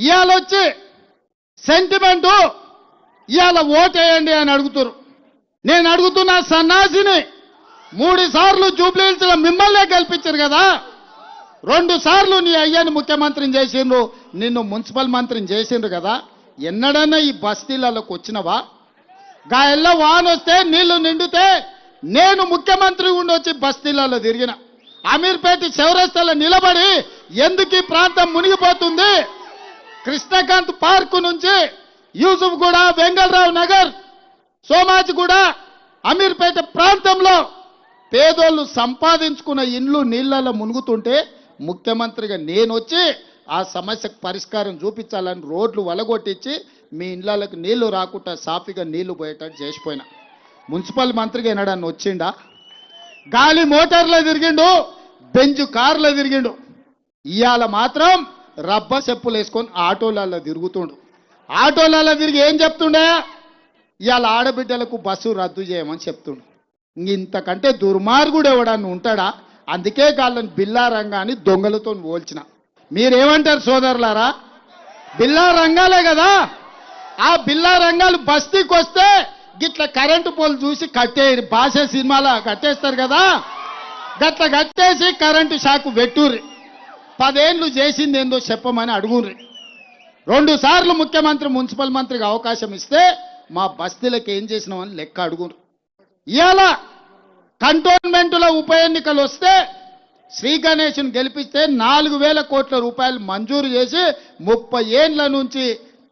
ఇవాళ వచ్చి సెంటిమెంటు ఇవాళ ఓటేయండి అని అడుగుతారు. నేను అడుగుతున్న సన్నాసిని మూడు సార్లు జూబ్లీహిల్స్లో మిమ్మల్నే గెలిపించారు కదా. రెండు సార్లు నీ అయ్యని ముఖ్యమంత్రిని చేసిండ్రు నిన్ను మున్సిపల్ మంత్రిని చేసిండ్రు కదా. ఎన్నడన్నా ఈ బస్తీలలోకి వచ్చినవా? గాయల్లో ఎల్ల వాన వస్తే నీళ్ళు నిండితే నేను ముఖ్యమంత్రి ఉండి వచ్చి బస్తీలలో తిరిగిన. అమీర్పేట చౌరస్తాలో నిలబడి ఎందుకు ఈ ప్రాంతం మునిగిపోతుంది? కృష్ణకాంత్ పార్క్ నుంచి యూసుఫ్ కూడా వెంగళరావు నగర్ సోమాజిగూడ అమీర్పేట ప్రాంతంలో పేదోళ్ళు సంపాదించుకున్న ఇండ్లు నీళ్ళలో మునుగుతుంటే ముఖ్యమంత్రిగా నేను వచ్చి ఆ సమస్యకు పరిష్కారం చూపించాలని రోడ్లు వలగొట్టించి మీ ఇండ్లకు నీళ్ళు రాకుండా సాఫీగా నీళ్ళు పోయేటట్టు చేసిపోయినా. మున్సిపల్ మంత్రిగా ఎన్నడన్నా వచ్చిండా? గాలి మోటార్లో తిరిగిండు బెంజు కార్లో తిరిగిండు. ఇవాళ మాత్రం రబ్బ చెప్పులు వేసుకొని ఆటోలలో తిరుగుతుండు. ఆటోలలో తిరిగి ఏం చెప్తుండే? ఇవాళ ఆడబిడ్డలకు బస్సు రద్దు చేయమని చెప్తుండు. ఇంతకంటే దుర్మార్గుడు ఎవడన్నా ఉంటాడా? అందుకే కాళ్ళని బిల్లా రంగాన్ని దొంగలతో పోల్చిన. మీరేమంటారు సోదరులారా? బిల్లా రంగాలే కదా. ఆ బిల్లా రంగాలు బస్తీకి వస్తే గిట్ల కరెంటు పోలు చూసి కట్టే భాష సినిమాలో కట్టేస్తారు కదా. గట్ల కట్టేసి కరెంటు షాకు పెట్టుర్రి. పదేండ్లు చేసింది ఏందో చెప్పమని అడుగుర్రి. రెండు సార్లు ముఖ్యమంత్రి మున్సిపల్ మంత్రికి అవకాశం ఇస్తే మా బస్తీలకు ఏం చేసినామని లెక్క అడుగురు ఇవాళ కంటోన్మెంట్లో ఉప ఎన్నికలు వస్తే శ్రీ గణేష్ను గెలిపిస్తే నాలుగు వేల కోట్ల రూపాయలు మంజూరు చేసి ముప్పై ఏండ్ల నుంచి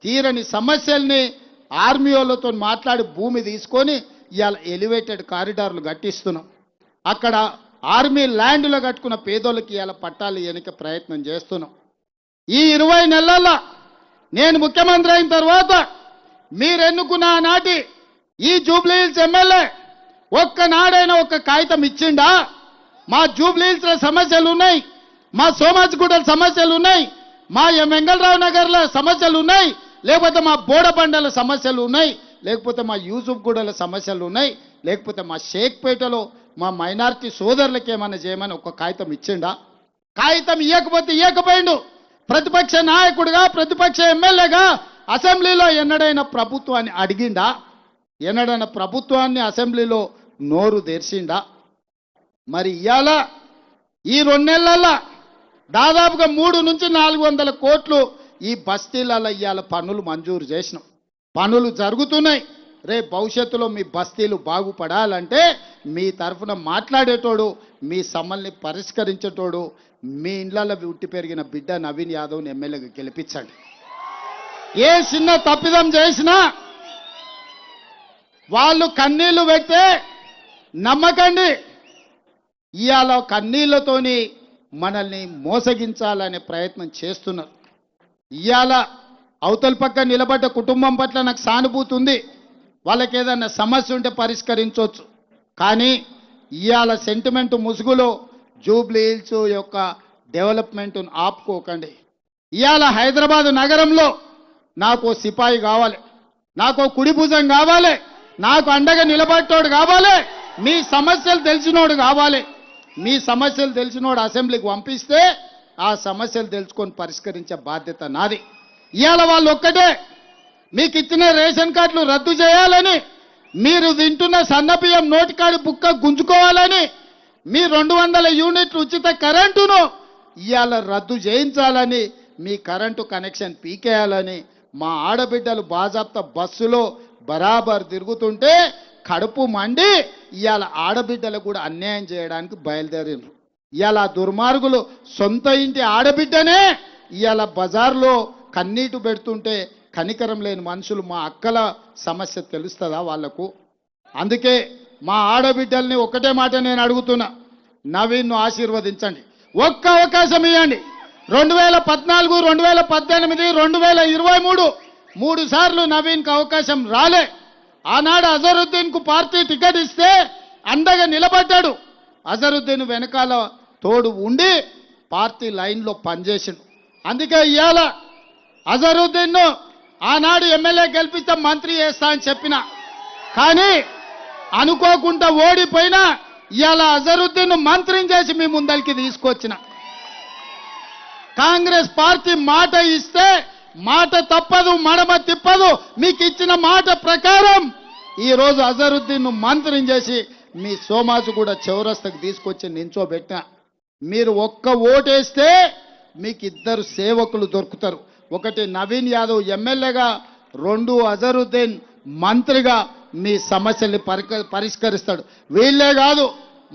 తీరని సమస్యల్ని ఆర్మీ మాట్లాడి భూమి తీసుకొని ఇవాళ ఎలివేటెడ్ కారిడార్లు కట్టిస్తున్నాం. అక్కడ ఆర్మీ ల్యాండ్లో కట్టుకున్న పేదోళ్ళకి ఇలా పట్టాలు వెనక ప్రయత్నం చేస్తున్నాం. ఈ ఇరవై నెలల్లో నేను ముఖ్యమంత్రి అయిన తర్వాత మీరెన్నుకున్న నాటి ఈ జూబ్లీహిల్స్ ఎమ్మెల్యే ఒక్కనాడైనా ఒక్క కాగితం ఇచ్చిండా? మా జూబ్లీహిల్స్లో సమస్యలు ఉన్నాయి మా సోమాజిగూడల సమస్యలు ఉన్నాయి మా ఎం వెంగళరావు నగర్లో సమస్యలు ఉన్నాయి లేకపోతే మా బోడబండల సమస్యలు ఉన్నాయి లేకపోతే మా యూసుఫ్గూడల సమస్యలు ఉన్నాయి లేకపోతే మా షేక్పేటలో మా మైనారిటీ సోదరులకి ఏమైనా చేయమని ఒక కాగితం ఇచ్చిండా? కాగితం ఇవ్వకపోతే ఇవ్వకపోయిండు ప్రతిపక్ష నాయకుడిగా ప్రతిపక్ష ఎమ్మెల్యేగా అసెంబ్లీలో ఎన్నడైనా ప్రభుత్వాన్ని అడిగిండా? ఎన్నడైనా ప్రభుత్వాన్ని అసెంబ్లీలో నోరు తెరిచిండా? మరి ఇవాళ ఈ రెండు నెలల దాదాపుగా మూడు నుంచి నాలుగు వందల కోట్లు ఈ బస్తీలలో ఇవాళ పనులు మంజూరు చేసినాం. పనులు జరుగుతున్నాయి. రేపు భవిష్యత్తులో మీ బస్తీలు బాగుపడాలంటే మీ తరఫున మాట్లాడేటోడు మీ సమ్మల్ని పరిష్కరించేటోడు మీ ఇండ్లలో ఉట్టి పెరిగిన బిడ్డ నవీన్ యాదవ్ని ఎమ్మెల్యేగా గెలిపించండి. ఏ చిన్న తప్పిదం చేసినా వాళ్ళు కన్నీళ్ళు పెడితే నమ్మకండి. ఇవాళ కన్నీళ్ళతోని మనల్ని మోసగించాలనే ప్రయత్నం చేస్తున్నారు. ఇవాళ అవతల పక్క నిలబడ్డ కుటుంబం పట్ల నాకు సానుభూతి ఉంది. వాళ్ళకి ఏదైనా సమస్య ఉంటే పరిష్కరించవచ్చు. కానీ ఇవాళ సెంటిమెంట్ ముసుగులో జూబ్లీ హిల్స్ యొక్క డెవలప్మెంట్ను ఆపుకోకండి. ఇవాళ హైదరాబాదు నగరంలో నాకు సిపాయి కావాలి నాకు కుడిభుజం కావాలి నాకు అండగా నిలబెట్టోడు కావాలి మీ సమస్యలు తెలిసినోడు కావాలి. మీ సమస్యలు తెలిసినోడు అసెంబ్లీకి పంపిస్తే ఆ సమస్యలు తెలుసుకొని పరిష్కరించే బాధ్యత నాది. ఇవాళ వాళ్ళు ఒక్కటే మీకు ఇచ్చిన రేషన్ కార్డులు రద్దు చేయాలని మీరు తింటున్న సన్నబియ్యం నోటికాడి బుక్క గుంజుకోవాలని మీ రెండు వందల యూనిట్లు ఉచిత కరెంటును ఇవాళ రద్దు చేయించాలని మీ కరెంటు కనెక్షన్ పీకేయాలని మా ఆడబిడ్డలు బాజాప్త బస్సులో బరాబర్ తిరుగుతుంటే కడుపు మండి ఇవాళ ఆడబిడ్డలకు కూడా అన్యాయం చేయడానికి బయలుదేరిండ్రు ఇవాళ దుర్మార్గులు సొంత ఇంటి ఆడబిడ్డనే ఇవాళ బజార్లో కన్నీటు పెడుతుంటే కనికరం లేని మనుషులు మా అక్కల సమస్య తెలుస్తుందా వాళ్ళకు? అందుకే మా ఆడబిడ్డల్ని ఒకటే మాట నేను అడుగుతున్నా. నవీన్ను ఆశీర్వదించండి. ఒక్క అవకాశం ఇవ్వండి రెండు వేల పద్నాలుగు రెండు వేల పద్దెనిమిది రెండు వేల ఇరవై మూడు మూడు సార్లు నవీన్కి అవకాశం రాలే. ఆనాడు అజరుద్దీన్కు పార్టీ టికెట్ ఇస్తే అండగా నిలబడ్డాడు. అజరుద్దీన్ వెనకాల తోడు ఉండి పార్టీ లైన్లో పనిచేసిండు. అందుకే ఇవాళ అజరుద్దీన్ను ఆనాడు ఎమ్మెల్యే గెలిపిస్తే మంత్రి చేస్తా అని చెప్పిన. కానీ అనుకోకుండా ఓడిపోయినా ఇవాళ అజరుద్దీన్ మంత్రిని చేసి మీ ముందరికి తీసుకొచ్చిన. కాంగ్రెస్ పార్టీ మాట ఇస్తే మాట తప్పదు మడమ తిప్పదు మీకు ఇచ్చిన మాట ప్రకారం ఈరోజు అజరుద్దీన్ మంత్రిని చేసి మీ సోమాజు కూడా చౌరస్తకు తీసుకొచ్చి నించోబెట్టిన. మీరు ఒక్క ఓటేస్తే మీకు ఇద్దరు సేవకులు దొరుకుతారు. ఒకటి నవీన్ యాదవ్ ఎమ్మెల్యేగా రెండు అజరుద్దీన్ మంత్రిగా మీ సమస్యల్ని పరిష్కరిస్తాడు. వీళ్ళే కాదు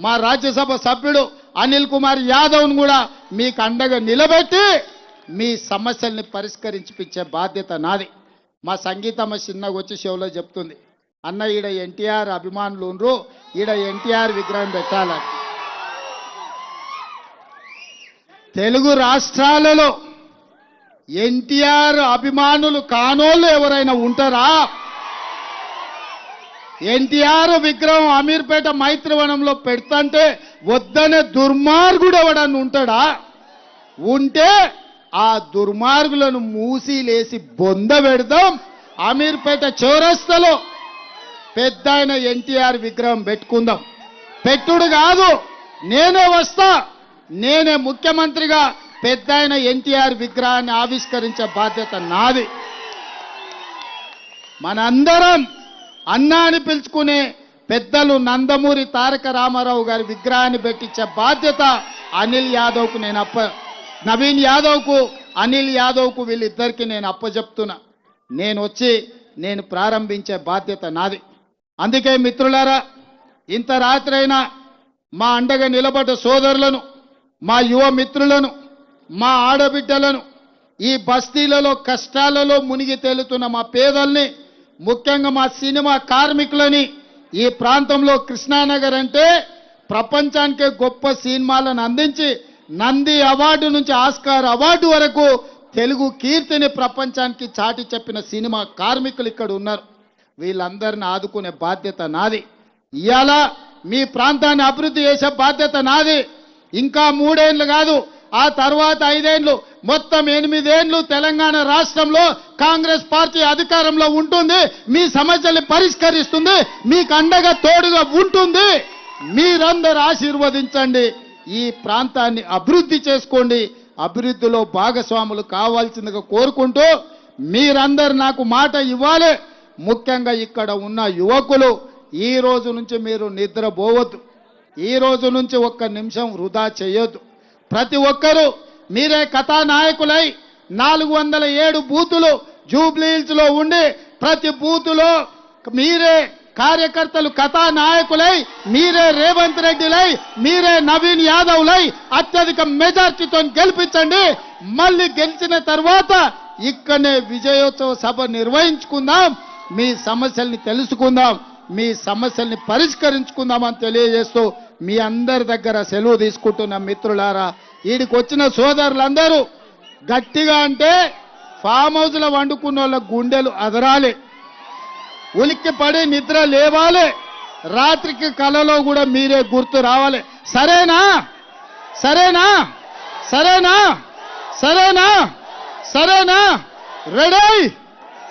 మా రాజ్యసభ సభ్యుడు అనిల్ కుమార్ యాదవ్ను కూడా మీకు అండగా నిలబెట్టి మీ సమస్యల్ని పరిష్కరించిపించే బాధ్యత నాది. మా సంగీతమ్మ చిన్నగా వచ్చి షోలో చెప్తుంది అన్న ఈడ ఎన్టీఆర్ అభిమానులు ఈడ ఎన్టీఆర్ విగ్రహం పెట్టాలని. తెలుగు రాష్ట్రాలలో ఎన్టీఆర్ అభిమానులు కానోళ్ళు ఎవరైనా ఉంటారా? ఎన్టీఆర్ విగ్రహం అమీర్పేట మైత్రివనంలో పెడతంటే వద్దనే దుర్మార్గుడు ఎవడని ఉంటాడా? ఉంటే ఆ దుర్మార్గులను మూసిలేసి బొంద పెడదాం అమీర్పేట చౌరస్తలో. పెద్ద ఆయన ఎన్టీఆర్ విగ్రహం పెట్టుకుందాం. పెట్టుడు కాదు నేనే వస్తా నేనే ముఖ్యమంత్రిగా పెద్ద ఆయన ఎన్టీఆర్ విగ్రహాన్ని ఆవిష్కరించే బాధ్యత నాది. మనందరం అన్నా అని పిలుచుకునే పెద్దలు నందమూరి తారక రామారావు గారి విగ్రహాన్ని పెట్టించే బాధ్యత అనిల్ యాదవ్కు నేను అప్ప నవీన్ యాదవ్కు అనిల్ యాదవ్కు వీళ్ళిద్దరికీ నేను అప్పజెప్తున్నా. నేను వచ్చి నేను ప్రారంభించే బాధ్యత నాది. అందుకే మిత్రులారా ఇంత రాత్రైనా మా అండగా నిలబడ్డ సోదరులను మా యువ మిత్రులను మా ఆడబిడ్డలను ఈ బస్తీలలో కష్టాలలో మునిగి తేలుతున్న మా పేదల్ని ముఖ్యంగా మా సినిమా కార్మికులని ఈ ప్రాంతంలో కృష్ణానగర్ అంటే ప్రపంచానికే గొప్ప సినిమాలను అందించి నంది అవార్డు నుంచి ఆస్కార్ అవార్డు వరకు తెలుగు కీర్తిని ప్రపంచానికి చాటి చెప్పిన సినిమా కార్మికులు ఇక్కడ ఉన్నారు. వీళ్ళందరిని ఆదుకునే బాధ్యత నాది. ఇవాళ మీ ప్రాంతాన్ని అభివృద్ధి చేసే బాధ్యత నాది. ఇంకా మూడేళ్ళు కాదు ఆ తర్వాత ఐదేండ్లు మొత్తం ఎనిమిదేండ్లు తెలంగాణ రాష్ట్రంలో కాంగ్రెస్ పార్టీ అధికారంలో ఉంటుంది మీ సమస్యల్ని పరిష్కరిస్తుంది మీకు అండగా తోడుగా ఉంటుంది. మీరందరూ ఆశీర్వదించండి ఈ ప్రాంతాన్ని అభివృద్ధి చేసుకోండి. అభివృద్ధిలో భాగస్వాములు కావాల్సిందిగా కోరుకుంటూ మీరందరు నాకు మాట ఇవ్వాలి. ముఖ్యంగా ఇక్కడ ఉన్న యువకులు ఈ రోజు నుంచి మీరు నిద్రపోవద్దు. ఈ రోజు నుంచి ఒక్క నిమిషం వృధా చేయొద్దు. ప్రతి ఒక్కరూ మీరే కథానాయకులై నాలుగు వందల ఏడు బూతులు జూబ్లీహిల్స్లో ఉండి ప్రతి బూతులో మీరే కార్యకర్తలు కథానాయకులై మీరే రేవంత్ రెడ్డిలై మీరే నవీన్ యాదవ్లై అత్యధిక మెజార్టీతో గెలిపించండి. మళ్ళీ గెలిచిన తర్వాత ఇక్కడనే విజయోత్సవ సభ నిర్వహించుకుందాం. మీ సమస్యల్ని తెలుసుకుందాం. మీ సమస్యల్ని పరిష్కరించుకుందామని తెలియజేస్తూ మీ అందరి దగ్గర సెలవు తీసుకుంటున్న మిత్రులారా వీడికి వచ్చిన సోదరులందరూ గట్టిగా అంటే ఫామ్ హౌస్లో వండుకున్న వాళ్ళ గుండెలు అదరాలి. ఉలిక్కి పడి నిద్ర లేవాలి. రాత్రికి కలలో కూడా మీరే గుర్తు రావాలి. సరేనా? సరేనా? సరేనా? సరేనా? సరేనా? రెడీ?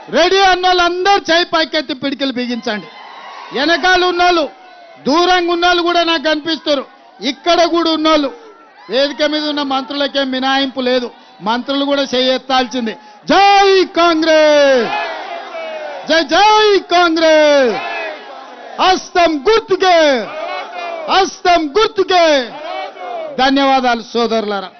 రెడీ అన్న వాళ్ళందరూ చేయి పైకెత్తి పిడికిలు బిగించండి. వెనకాల ఉన్నోళ్ళు దూరంగా ఉన్నోళ్ళు కూడా నాకు కనిపిస్తారు. ఇక్కడ కూడా ఉన్నోళ్ళు. వేదిక మీద ఉన్న మంత్రులకేం మినాయింపు లేదు. మంత్రులు కూడా చేయెత్తాల్సింది. జై కాంగ్రెస్! జై జై కాంగ్రెస్! హస్తం గుర్తుకే! హస్తం గుర్తుకే! ధన్యవాదాలు సోదరులారా.